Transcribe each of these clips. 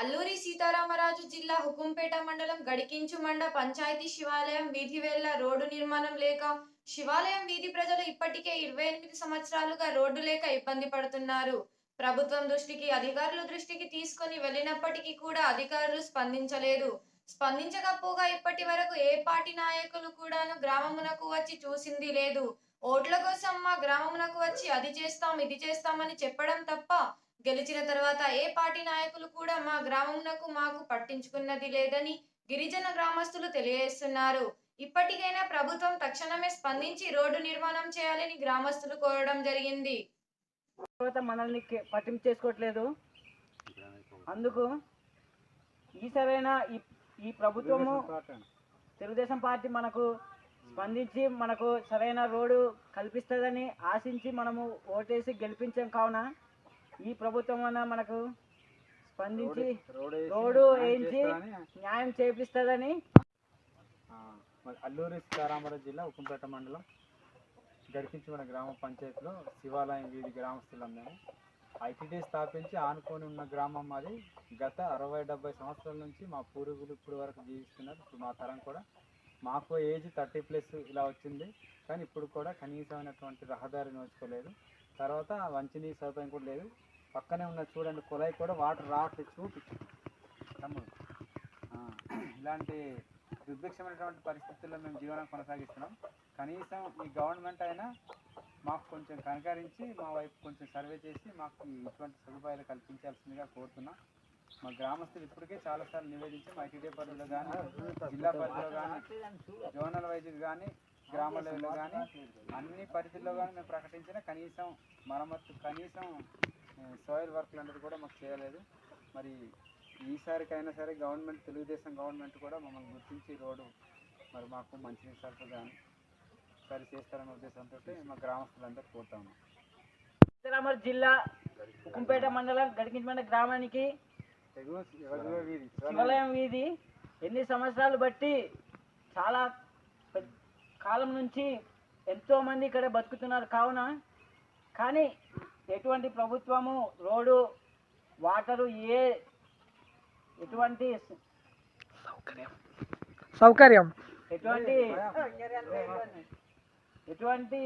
అల్లూరి సీతారామరాజు జిల్లా హుకుంపేట మండలం గడికించు మండ పంచాయతీ శివాలయం వీధి వేళ్ళ రోడ్డు నిర్మాణం లేక శివాలయం వీధి ప్రజలు ఇప్పటికే ఇరవై ఎనిమిది సంవత్సరాలుగా రోడ్డు లేక ఇబ్బంది పడుతున్నారు. ప్రభుత్వం దృష్టికి అధికారుల దృష్టికి తీసుకొని వెళ్ళినప్పటికీ కూడా అధికారులు స్పందించలేదు. స్పందించకపోగా ఇప్పటి వరకు ఏ పార్టీ నాయకులు కూడాను గ్రామమునకు వచ్చి చూసింది లేదు. ఓట్ల కోసం మా గ్రామమునకు వచ్చి అది చేస్తాం ఇది చేస్తామని చెప్పడం తప్ప గెలిచిన తర్వాత ఏ పార్టీ నాయకులు కూడా మా గ్రామంనకు మాకు పట్టించుకున్నది లేదని గిరిజన గ్రామస్తులు తెలియజేస్తున్నారు. ఇప్పటికైనా ప్రభుత్వం తక్షణమే స్పందించి రోడ్డు నిర్మాణం చేయాలని గ్రామస్తులు కోరడం జరిగింది. తర్వాత మనల్ని పట్టింపు చేసుకోవట్లేదు. అందుకు ఈ సరైన ఈ ఈ ప్రభుత్వము తెలుగుదేశం పార్టీ మనకు స్పందించి మనకు సరైన రోడ్డు కల్పిస్తుందని ఆశించి మనము ఓటేసి గెలిపించాం కావున ఈ ప్రభుత్వం అన్న మనకు స్పందించి రోడ్డు వేయించి న్యాయం చేపిస్తుందని అల్లూరి సీతారామరాజు జిల్లా ఉక్కంపేట మండలం గడిపించిన గ్రామ పంచాయతీలో శివాలయం వీధి గ్రామస్తులం మేము ఐటీడీ స్థాపించి ఆనుకొని ఉన్న గ్రామం మాది గత అరవై డెబ్బై సంవత్సరాల నుంచి మా పూర్వీకులు ఇప్పుడు వరకు జీవిస్తున్నారు. ఇప్పుడు మా తరం కూడా. మాకు ఏజ్ థర్టీ ప్లస్ ఇలా వచ్చింది. కానీ ఇప్పుడు కూడా కనీసమైనటువంటి రహదారి నోచుకోలేదు తర్వాత మంచినీరు సదుపాయం కూడా లేదు. పక్కనే ఉన్న చూడండి కుళాయి కూడా వాటర్ రావట్లేదు చూపించు. తమ్ముడు ఇలాంటి దుర్భిక్షమైనటువంటి పరిస్థితుల్లో మేము జీవనం కొనసాగిస్తున్నాం. కనీసం ఈ గవర్నమెంట్ అయినా మాకు కొంచెం కనకరించి మా వైపు కొంచెం సర్వే చేసి మాకు ఇటువంటి సదుపాయాలు కల్పించాల్సిందిగా కోరుతున్నాం. మా గ్రామస్తులు ఇప్పటికే చాలాసార్లు మా ఐటీడీ పరిధిలో కానీ జిల్లా పరిధిలో కానీ జోనల్ వైజ్ కానీ గ్రామ లెవెల్లో కానీ అన్ని పరిధిలో కానీ మేము ప్రకటించిన కనీసం మరమ్మత్తు కనీసం సాయిల్ వర్క్లు అనేది కూడా మాకు చేయలేదు. మరి ఈసారికైనా సరే గవర్నమెంట్ తెలుగుదేశం గవర్నమెంట్ కూడా మమ్మల్ని గుర్తించి రోడ్డు మరి మాకు మంచినీరు సరఫరా కానీ సరి చేస్తారనే ఉద్దేశంతో మా గ్రామస్తులందరూ కోరుతా ఉన్నాం. జిల్లా ఉక్కుంపేట మండలం గడికించమండ గ్రామానికి శివాలయం వీధి. ఎన్ని సంవత్సరాలు బట్టి చాలా కాలం నుంచి ఎంతో మంది ఇక్కడ బతుకుతున్నారు కావున కానీ ఎటువంటి ప్రభుత్వము రోడ్డు వాటరు ఏ ఎటువంటి సౌకర్యం ఎటువంటి ఎటువంటి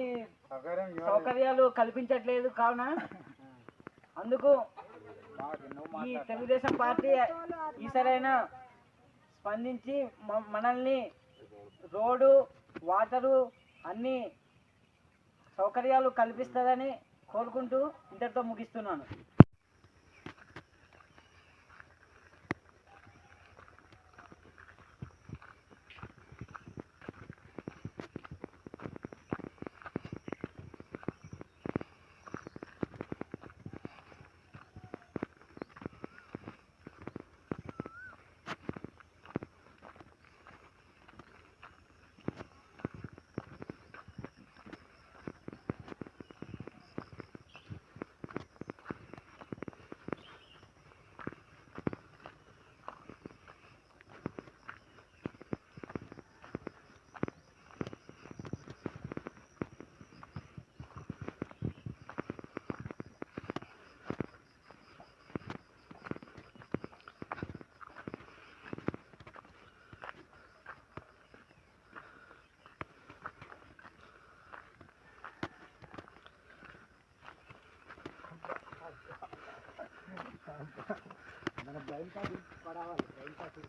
సౌకర్యం ఇవ్వాలి. సౌకర్యాలు కల్పించట్లేదు కావున అందుకు ఈ. తెలుగుదేశం పార్టీ ఈ సరైన స్పందించి మ- మనల్ని రోడ్డు వాటరు అన్ని సౌకర్యాలు కల్పిస్తుందని కోరుకుంటూ ఇంతటితో ముగిస్తున్నాను. మన బ్లైండ్ కార్డు పడవాలి బ్లైండ్ కార్డు